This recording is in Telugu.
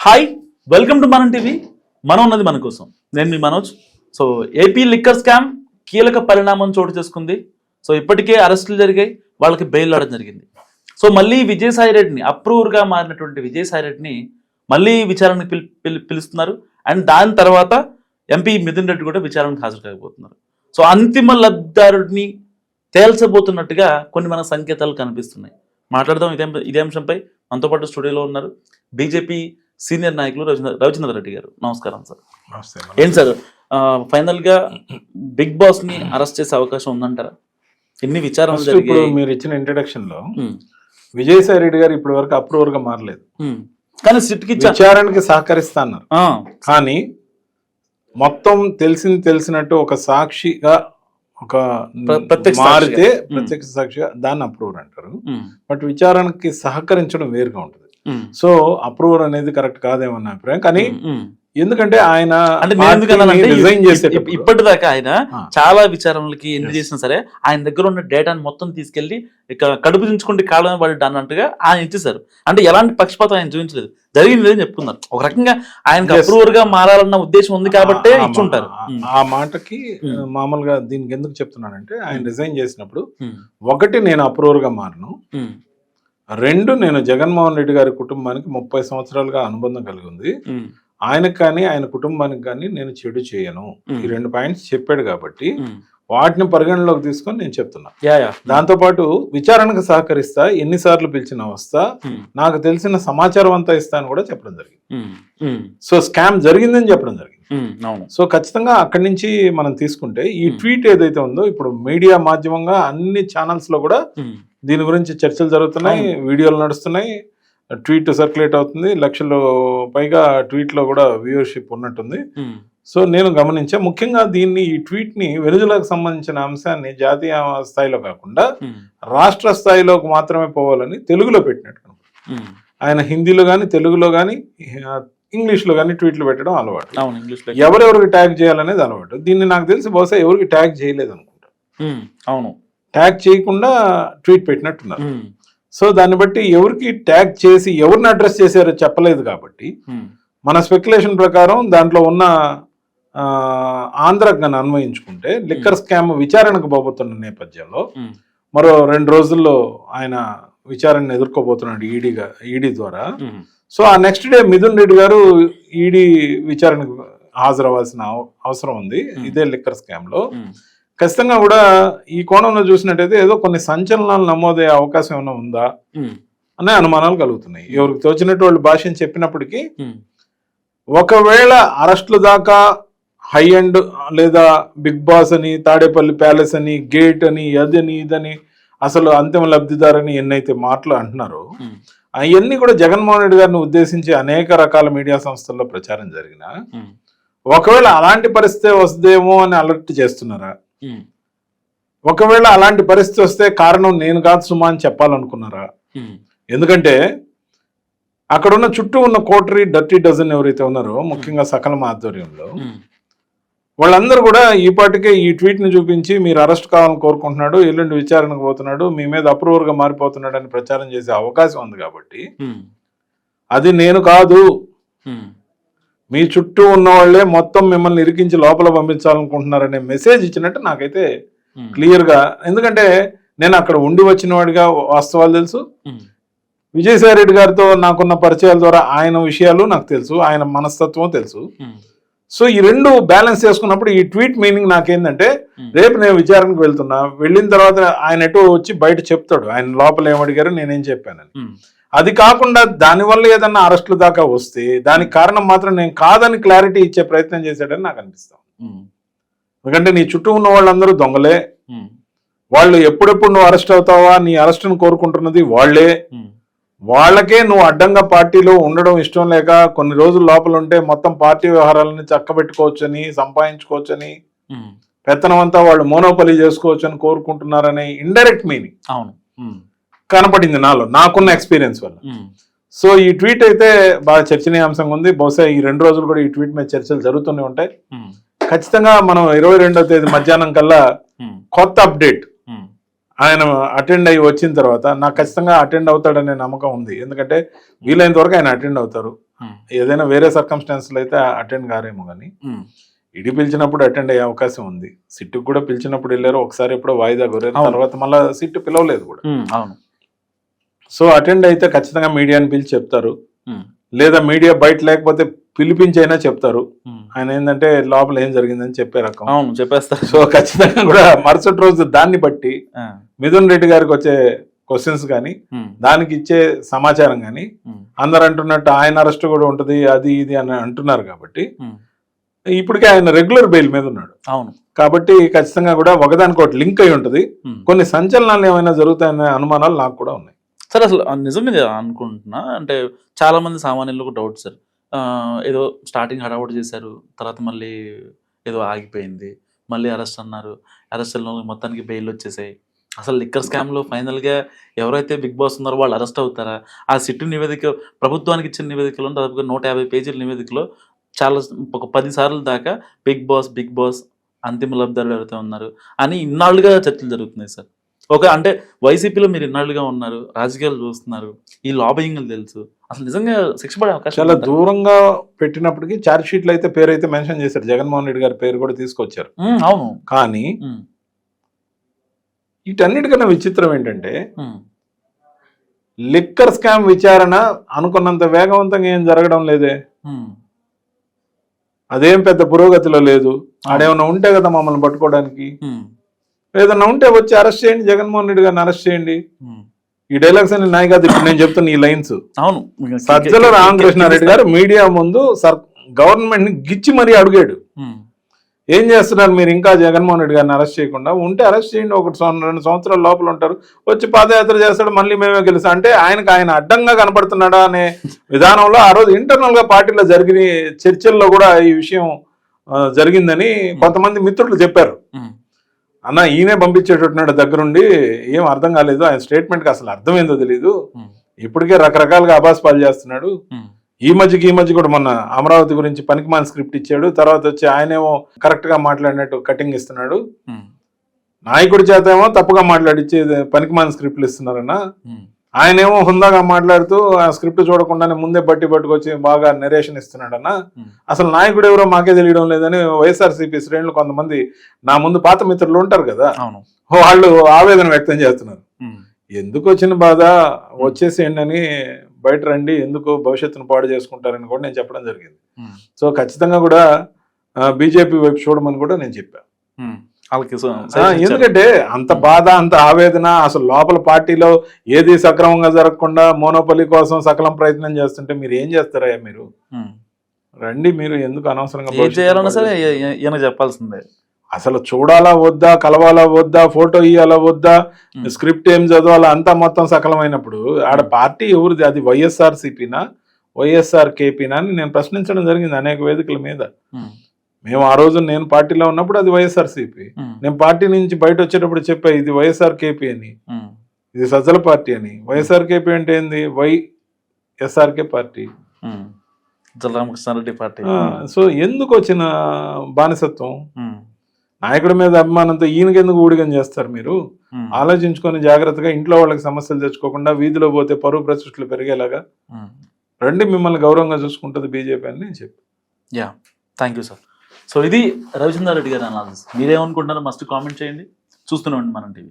హాయ్ వెల్కమ్ టు మనం టీవీ మనం ఉన్నది మన కోసం. నేను మీ Manoj. So AP liquor scam కీలక పరిణామం చోటు చేసుకుంది. సో ఇప్పటికే అరెస్టులు జరిగాయి. వాళ్ళకి బెయిల్ ఆడడం జరిగింది. సో మళ్ళీ విజయసాయి రెడ్డిని అప్రూవర్గా మారినటువంటి విజయసాయి రెడ్డిని మళ్ళీ విచారణకు పిలి పిలి- పిలుస్తున్నారు. అండ్ దాని తర్వాత ఎంపీ మిథున్ రెడ్డి కూడా విచారణకు హాజరు కాకపోతున్నారు. సో అంతిమ లబ్ధిదారుడిని తేల్చబోతున్నట్టుగా కొన్ని మన సంకేతాలు కనిపిస్తున్నాయి. మాట్లాడదాం ఇదే ఇదే అంశంపై. మనతో పాటు స్టూడియోలో ఉన్నారు. బీజేపీ సీనియర్ నాయకులు రవిచంద్ర రవిచంద్ర రెడ్డి గారు. నమస్కారం సార్. నమస్తే ఏం సార్ ఫైనల్గా బిగ్ బాస్ని అరెస్ట్ చేసే అవకాశం ఉందంటారా? ఎన్ని ఇప్పుడు జరిగాయి? మీరు ఇచ్చిన ఇంట్రడక్షన్లో ఉమ్, విజయసాయి రెడ్డి గారు ఇప్పటి వరకు అప్రూవర్గా మారలేదు. కానీ సిట్కి చా- విచారణకి సహకరిస్తా అన్నారు. ఆ, కానీ మొత్తం తెలిసింది తెలిసినట్టు ఒక సాక్షిగా ఒక మారితే. ప్రత్యక్ష సాక్షిగా దాన్ని అప్రూవర్ అంటారు. బట్ విచారణకి సహకరించడం వేరుగా ఉంటుంది. సో అప్రూవర్ అనేది కరెక్ట్ కాదేమన్న అభిప్రాయం కానీ ఉమ్. ఎందుకంటే ఆయన అంటే చేసే ఇప్పటిదాకా ఆయన ఆ. చాలా విచారణలకి ఎన్ని. చేసినా సరే ఆయన దగ్గర ఉన్న డేటాని మొత్తం తీసుకెళ్ళి కడుపు దించుకుంటే కాలం పడి అన్నట్టుగా ఆయన ఇచ్చేసారు అంటే ఎలాంటి పక్షపాతం ఆయన చూపించలేదు జరిగింది లేదని చెప్పుకున్నారు ఒక రకంగా ఆయనకి Yes. అప్రూవర్గా మారాలన్న ఉద్దేశం ఉంది కాబట్టే ఇచ్చుంటారు ఆ- మాటకి. మామూలుగా దీనికి ఎందుకు చెప్తున్నానంటే ఆయన. రిజైన్ చేసినప్పుడు ఒకటి నేను అప్రూవర్గా మారను రెండు నేను జగన్మోహన్ రెడ్డి గారి కుటుంబానికి ముప్పై సంవత్సరాలుగా అనుబంధం కలిగి ఉంది. ఆయనకు కానీ ఆయన కుటుంబానికి కానీ నేను చెడు చేయను. ఈ రెండు పాయింట్స్ చెప్పాడు కాబట్టి. వాటిని పరిగణలోకి తీసుకొని నేను చెప్తున్నా. Yeah yeah. దాంతో పాటు విచారణకు సహకరిస్తా ఎన్నిసార్లు పిలిచినా వస్తా నాకు తెలిసిన సమాచారం అంతా ఇస్తా అని కూడా చెప్పడం జరిగింది. సో స్కామ్ జరిగిందని చెప్పడం జరిగింది. సో ఖచ్చితంగా అక్కడి నుంచి మనం తీసుకుంటే ఈ. ట్వీట్ ఏదైతే ఉందో ఇప్పుడు మీడియా మాధ్యమంగా అన్ని ఛానల్స్లో కూడా దీని గురించి చర్చలు జరుగుతున్నాయి వీడియోలు నడుస్తున్నాయి ట్వీట్ సర్క్యులేట్ అవుతుంది లక్షలు పైగా ట్వీట్లో కూడా వ్యూవర్షిప్ ఉన్నట్టుంది. సో నేను గమనించా ముఖ్యంగా దీన్ని ఈ ట్వీట్ని వెనుజులకు సంబంధించిన అంశాన్ని జాతీయ స్థాయిలో కాకుండా రాష్ట్ర స్థాయిలోకి మాత్రమే పోవాలని తెలుగులో పెట్టినట్టు. ఆయన హిందీలో కానీ తెలుగులో కానీ ఇంగ్లీష్లో కానీ ట్వీట్లు పెట్టడం అలవాటు. అవును ఇంగ్లీష్లో ఎవరెవరికి ట్యాగ్ చేయాలనేది అలవాటు. దీన్ని నాకు తెలిసి బహుశా ఎవరికి ట్యాగ్ చేయలేదు అనుకుంటా అవును. ట్యాగ్ చేయకుండా ట్వీట్ పెట్టినట్టున్నారు. సో దాన్ని బట్టి ఎవరికి ట్యాగ్ చేసి ఎవరిని అడ్రస్ చేశారో చెప్పలేదు కాబట్టి మన స్పెక్యులేషన్ ప్రకారం దాంట్లో ఉన్న ఆ, ఆంధ్రకు గన అన్వయించుకుంటే లిక్కర్ స్కామ్ విచారణకు పోబోతున్న నేపథ్యంలో మరో రెండు రోజుల్లో ఆయన విచారణను ఎదుర్కోబోతున్నాడు ఈడీగా ఈడీ ద్వారా. సో ఆ నెక్స్ట్ డే మిథున్ రెడ్డి గారు ఈడీ విచారణకు హాజరవ్వాల్సిన అవ- అవసరం ఉంది. ఇదే లిక్కర్ స్కామ్లో ఖచ్చితంగా కూడా ఈ కోణంలో చూసినట్టయితే ఏదో కొన్ని సంచలనాలు నమోదయ్యే అవకాశం ఏమైనా ఉందా? అనే అనుమానాలు కలుగుతున్నాయి. ఎవరికి తోచినట్టు వాళ్ళు భాషను చెప్పినప్పటికీ ఒకవేళ అరెస్టుల దాకా హై అండ్ లేదా బిగ్ బాస్ అని తాడేపల్లి ప్యాలెస్ అని గేట్ అని అదని ఇదని అసలు అంతిమ లబ్ధిదారని ఎన్నైతే మాటలు అంటున్నారో అవన్నీ కూడా జగన్మోహన్ రెడ్డి గారిని ఉద్దేశించి అనేక రకాల మీడియా సంస్థల్లో ప్రచారం జరిగిన ఒకవేళ అలాంటి పరిస్థితి వస్తుందేమో అని అలర్ట్ చేస్తున్నారా? ఒకవేళ అలాంటి పరిస్థితి వస్తే కారణం నేను కాదు సుమా అని చెప్పాలనుకున్నారా? ఉమ్, ఎందుకంటే అక్కడ ఉన్న చుట్టూ ఉన్న కోటరీ డర్టీ డజన్ ఎవరైతే ఉన్నారో ముఖ్యంగా సకలం ఆధ్వర్యంలో ఉమ్, వాళ్ళందరూ కూడా ఈ పాటికే ఈ ట్వీట్ని చూపించి మీరు అరెస్ట్ కావాలని కోరుకుంటున్నాడు ఎల్లుండి విచారణకు పోతున్నాడు మీ మీద అప్రూవర్గా మారిపోతున్నాడు అని ప్రచారం చేసే అవకాశం ఉంది కాబట్టి అది నేను కాదు. మీ చుట్టూ ఉన్న వాళ్ళే మొత్తం మిమ్మల్ని ఇరికించి లోపల పంపించాలనుకుంటున్నారనే మెసేజ్ ఇచ్చినట్టు నాకైతే క్లియర్గా ఎందుకంటే నేను అక్కడ ఉండి వచ్చిన వాడిగా వాస్తవాలు తెలుసు. విజయసాయి రెడ్డి గారితో నాకున్న పరిచయాల ద్వారా ఆయన విషయాలు నాకు తెలుసు ఆయన మనస్తత్వం తెలుసు. సో ఈ రెండు బ్యాలెన్స్ చేసుకున్నప్పుడు ఈ ట్వీట్ మీనింగ్ నాకేందంటే రేపు నేను విచారణకు వెళ్తున్నా వెళ్ళిన తర్వాత ఆయన ఎటు వచ్చి బయట చెప్తాడు ఆయన లోపల ఏమడిగారో నేనేం చెప్పానని. అది కాకుండా దానివల్ల ఏదన్నా అరెస్టుల దాకా వస్తే దానికి కారణం మాత్రం నేను కాదని క్లారిటీ ఇచ్చే ప్రయత్నం చేశాడని నాకు అనిపిస్తాం ఎందుకంటే నీ చుట్టూ ఉన్న వాళ్ళందరూ దొంగలే. వాళ్ళు ఎప్పుడెప్పుడు నువ్వు అరెస్ట్ అవుతావా? నీ అరెస్ట్ను కోరుకుంటున్నది వాళ్ళే. ఉమ్, వాళ్ళకే నువ్వు అడ్డంగా పార్టీలో ఉండడం ఇష్టం లేక కొన్ని రోజుల లోపల ఉంటే మొత్తం పార్టీ వ్యవహారాలని చక్కబెట్టుకోవచ్చని సంపాదించుకోవచ్చని పెత్తనం అంతా వాళ్ళు మోనోపలి చేసుకోవచ్చని కోరుకుంటున్నారనే ఇండైరెక్ట్ మీనింగ్. అవును. కనపడింది నాలో నాకున్న ఎక్స్పీరియన్స్ వల్ల. సో ఈ ట్వీట్ అయితే బాగా చర్చనీయాంశంగా ఉంది. బహుశా ఈ రెండు రోజులు కూడా ఈ ట్వీట్ మీద చర్చలు జరుగుతూనే ఉంటాయి. ఖచ్చితంగా మనం ఇరవై రెండో తేదీ మధ్యాహ్నం కల్లా కొత్త అప్డేట్ ఆయన అటెండ్ అయ్యి వచ్చిన తర్వాత నాకు ఖచ్చితంగా అటెండ్ అవుతాడనే నమ్మకం ఉంది. ఎందుకంటే వీలైనంత వరకు ఆయన అటెండ్ అవుతారు. ఏదైనా వేరే సర్కమ్స్టాన్స్లో అయితే అటెండ్ కారేమో కానీ ఇడి పిలిచినప్పుడు అటెండ్ అయ్యే అవకాశం ఉంది. సిట్టుకు కూడా పిలిచినప్పుడు వెళ్ళారు. ఒకసారి ఎప్పుడో వాయిదా అవును. తర్వాత మళ్ళీ సిట్టు పిలవలేదు కూడా. అవును. సో అటెండ్ అయితే ఖచ్చితంగా మీడియాని పిలిచి చెప్తారు. లేదా మీడియా బయట లేకపోతే పిలిపించైనా చెప్తారు. ఆయన ఏంటంటే లోపల ఏం జరిగిందని చెప్పే రకం. అవును చెప్పేస్తారు. సో ఖచ్చితంగా కూడా మరుసటి రోజు దాన్ని బట్టి మిథున్ రెడ్డి గారికి వచ్చే క్వశ్చన్స్ కానీ దానికి ఇచ్చే సమాచారం కానీ అందరు అంటున్నట్టు ఆయన అరెస్ట్ కూడా ఉంటుంది అది ఇది అని అంటున్నారు కాబట్టి ఇప్పటికే ఆయన రెగ్యులర్ బెయిల్ మీద ఉన్నాడు. అవును. కాబట్టి ఖచ్చితంగా కూడా ఒకదానికొకటి లింక్ అయి ఉంటుంది. కొన్ని సంచలనాలు ఏమైనా జరుగుతాయనే అనుమానాలు నాకు కూడా ఉన్నాయి. సార్ అసలు నిజమే నిజంగా అనుకుంటున్నా అంటే చాలా మంది సామాన్యులకు డౌట్ సార్. ఏదో స్టార్టింగ్ హడావుడు చేశారు తర్వాత మళ్ళీ ఏదో ఆగిపోయింది మళ్ళీ అరెస్ట్ అన్నారు అరెస్ట్ వెళ్ళిన మొత్తానికి బెయిల్ వచ్చేసాయి. అసలు లిక్కర్ స్కామ్లో ఫైనల్గా ఎవరైతే బిగ్ బాస్ ఉన్నారో వాళ్ళు అరెస్ట్ అవుతారా? ఆ సిట్టు నివేదిక ప్రభుత్వానికి ఇచ్చిన నివేదికలో దాదాపుగా నూట యాభై పేజీల నివేదికలో చాలా ఒక పది సార్లు దాకా బిగ్ బాస్ బిగ్ బాస్ అంతిమ లబ్ధారులు ఎవరైతే ఉన్నారు అని ఇన్నాళ్ళుగా చర్చలు జరుగుతున్నాయి సార్. ఒక అంటే వైసీపీలో మీరు ఇన్నాళ్ళుగా ఉన్నారు రాజకీయాలు చూస్తున్నారు ఈ లాబింగ్ తెలుసు. అసలు నిజంగా శిక్ష పడే అవకాశం చాలా? దూరంగా పెట్టినప్పటికీ ఛార్జ్ షీట్లు అయితే పేరు అయితే మెన్షన్ చేశారు. జగన్మోహన్ రెడ్డి గారి పేరు కూడా తీసుకొచ్చారు. అవును. కానీ వీటన్నిటికన్నా విచిత్రం ఏంటంటే లిక్కర్ స్కామ్ విచారణ అనుకున్నంత వేగవంతంగా ఏం జరగడం లేదే. అదేం పెద్ద పురోగతిలో లేదు. ఆడేమన్నా ఉంటే కదా మమ్మల్ని పట్టుకోవడానికి. ఏదన్నా ఉంటే వచ్చి అరెస్ట్ చేయండి. జగన్మోహన్ రెడ్డి గారిని అరెస్ట్ చేయండి. ఈ డైలాగ్స్ అన్ని నాయి కాదు. ఇప్పుడు నేను చెప్తున్న ఈ లైన్స్. అవును. సజ్జల రామకృష్ణారెడ్డి గారు మీడియా ముందు సర్ గవర్నమెంట్ని గిచ్చి మరీ అడిగాడు. ఏం చేస్తున్నారు మీరు? ఇంకా జగన్మోహన్ రెడ్డి గారిని అరెస్ట్ చేయకుండా ఉంటే అరెస్ట్ చేయండి. ఒక రెండు సంవత్సరాల లోపల ఉంటారు. వచ్చి పాదయాత్ర చేస్తాడు. మళ్ళీ మేమే గెలుస్తాం. అంటే ఆయనకు ఆయన అడ్డంగా కనపడుతున్నాడా అనే విధానంలో ఆ రోజు ఇంటర్నల్గా పార్టీలో జరిగిన చర్చల్లో కూడా ఈ విషయం జరిగిందని కొంతమంది మిత్రులు చెప్పారు. అన్న ఈయనే పంపించేటట్టున్నాడు దగ్గరుండి ఏం అర్థం కాలేదు. ఆయన స్టేట్మెంట్కి అసలు అర్థం ఏందో తెలియదు ఇప్పటికే రకరకాలుగా అబాస్ పాలు చేస్తున్నాడు. ఈ మధ్యకి ఈ మధ్య కూడా మొన్న అమరావతి గురించి పనికిమాలిన స్క్రిప్ట్ ఇచ్చాడు. తర్వాత వచ్చి ఆయనేమో కరెక్ట్గా మాట్లాడినట్టు కటింగ్ ఇస్తున్నాడు. నాయకుడి చేత ఏమో తప్పుగా మాట్లాడిచ్చే పనికిమాలిన స్క్రిప్ట్లు ఇస్తున్నారన్న. ఉమ్, ఆయనేమో హుందాగా మాట్లాడుతూ ఆ స్క్రిప్ట్ చూడకుండానే ముందే బట్టి పట్టుకొచ్చి బాగా నెరేషన్ ఇస్తున్నాడన్న. అసలు నాయకుడు ఎవరో మాకే తెలియడం లేదని వైఎస్ఆర్సీపీ శ్రేణులు కొంతమంది నా ముందు పాత మిత్రులు ఉంటారు కదా. వాళ్ళు ఆవేదన వ్యక్తం చేస్తున్నారు. ఎందుకు వచ్చిన బాధ? వచ్చేసేయండి అని బయట రండి ఎందుకు భవిష్యత్తును పాడు చేసుకుంటారని కూడా నేను చెప్పడం జరిగింది. సో ఖచ్చితంగా కూడా బీజేపీ వైపు చూడమని కూడా నేను చెప్పాను. వాళ్ళకి. ఎందుకంటే అంత బాధ అంత ఆవేదన అసలు లోపల పార్టీలో ఏది సక్రమంగా జరగకుండా మోనోపలి కోసం సకలం ప్రయత్నం చేస్తుంటే మీరు ఏం చేస్తారయ్యా మీరు. రండి మీరు ఎందుకు అనవసరంగా చేయాలన్నా సరే ఈయన చెప్పాల్సిందే. అసలు చూడాలా వద్దా కలవాలా వద్దా ఫోటో ఇయ్యాలా వద్దా. స్క్రిప్ట్ ఏం చదవాలా? అంతా మొత్తం సకలమైనప్పుడు ఆడ పార్టీ ఎవరిది? అది వైఎస్ఆర్ సిపినా వైఎస్ఆర్ కేపీనా అని నేను ప్రశ్నించడం జరిగింది అనేక వేదికల మీద. మేము ఆ రోజు నేను పార్టీలో ఉన్నప్పుడు అది వైఎస్ఆర్ సిపి నేను పార్టీ నుంచి బయట వచ్చేటప్పుడు చెప్పా ఇది వైఎస్ఆర్ కేపీ అని. ఇది సజ్జల పార్టీ అని. వైఎస్ఆర్ కేపీ అంటే ఏంది? Y SRK party. ఉమ్. జల రామకృష్ణారెడ్డి పార్టీ. సో ఎందుకు వచ్చిన బానిసత్వం? నాయకుడి మీద అభిమానంతో ఈయనకి ఎందుకు ఊడిగం చేస్తారు మీరు? ఆలోచించుకొని జాగ్రత్తగా ఇంట్లో వాళ్ళకి సమస్యలు తెచ్చుకోకుండా వీధిలో పోతే పరువు ప్రతిష్టలు పెరిగేలాగా. రండి మిమ్మల్ని గౌరవంగా చూసుకుంటుంది బీజేపీ అని నేను చెప్పి. Yeah thank you sir. So ఇది రవిచంద్ర రెడ్డి గారి అనాలిసిస్ మీరేమనుకుంటున్నారో మస్ట్ కామెంట్ చేయండి. చూస్తూనే ఉండండి మనం టీవీ.